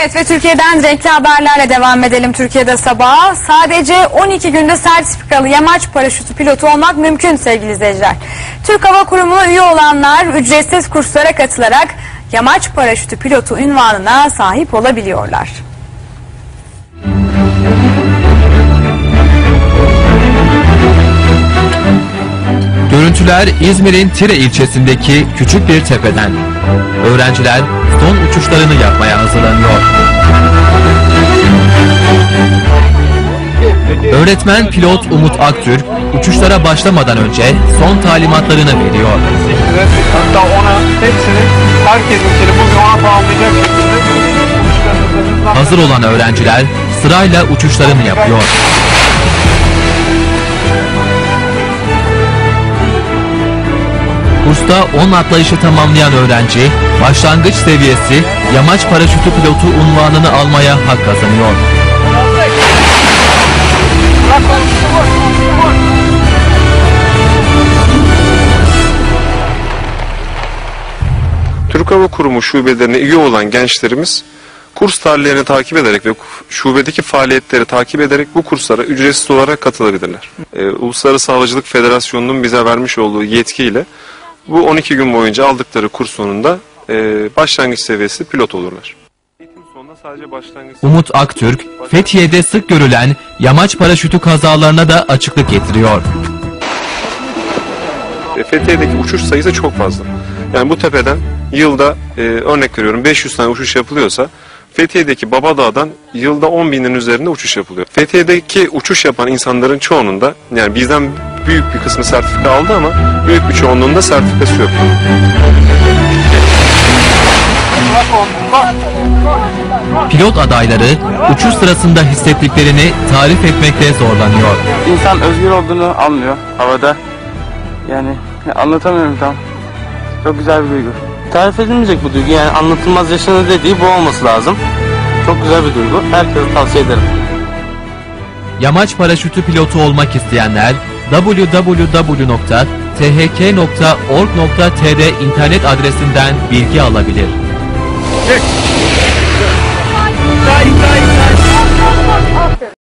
Evet ve Türkiye'den renkli haberlerle devam edelim Türkiye'de sabaha. Sadece 12 günde sertifikalı yamaç paraşütü pilotu olmak mümkün sevgili izleyiciler. Türk Hava Kurumu'na üye olanlar ücretsiz kurslara katılarak yamaç paraşütü pilotu ünvanına sahip olabiliyorlar. Görüntüler İzmir'in Tire ilçesindeki küçük bir tepeden. Öğrenciler son uçuşlarını yapmaya hazırlanıyor. Öğretmen pilot Umut Aktürk uçuşlara başlamadan önce son talimatlarını veriyor. Hatta ona hepsini herkesin bugün ona tamamlayacak şekilde Hazır olan öğrenciler sırayla uçuşlarını yapıyor. Kursta 10 atlayışı tamamlayan öğrenci, başlangıç seviyesi yamaç paraşütü pilotu unvanını almaya hak kazanıyor. Türk Hava Kurumu şubelerine üye olan gençlerimiz kurs tarihlerini takip ederek ve şubedeki faaliyetleri takip ederek bu kurslara ücretsiz olarak katılabilirler. Ee, Uluslararası Havacılık Federasyonu'nun bize vermiş olduğu yetkiyle bu 12 gün boyunca aldıkları kurs sonunda e, başlangıç seviyesi pilot olurlar. Umut Aktürk, Fethiye'de sık görülen yamaç paraşütü kazalarına da açıklık getiriyor. E, Fethiye'deki uçuş sayısı çok fazla. Yani bu tepeden yılda e, örnek veriyorum 500 tane uçuş yapılıyorsa Fethiye'deki Babadağ'dan yılda 10 binin üzerinde uçuş yapılıyor. Fethiye'deki uçuş yapan insanların çoğunun da yani bizden büyük bir kısmı sertifika aldı ama büyük bir çoğunluğunda sertifikası yok. Pilot adayları uçuş sırasında hissettiklerini tarif etmekte zorlanıyor. İnsan özgür olduğunu anlıyor havada. Yani anlatamıyorum tam. Çok güzel bir duygu. Tarif edilmeyecek bu duygu. Yani anlatılmaz yaşanır dediği bu olması lazım. Çok güzel bir duygu. Herkese tavsiye ederim. Yamaç paraşütü pilotu olmak isteyenler www.thk.org.tr internet adresinden bilgi alabilir. Say,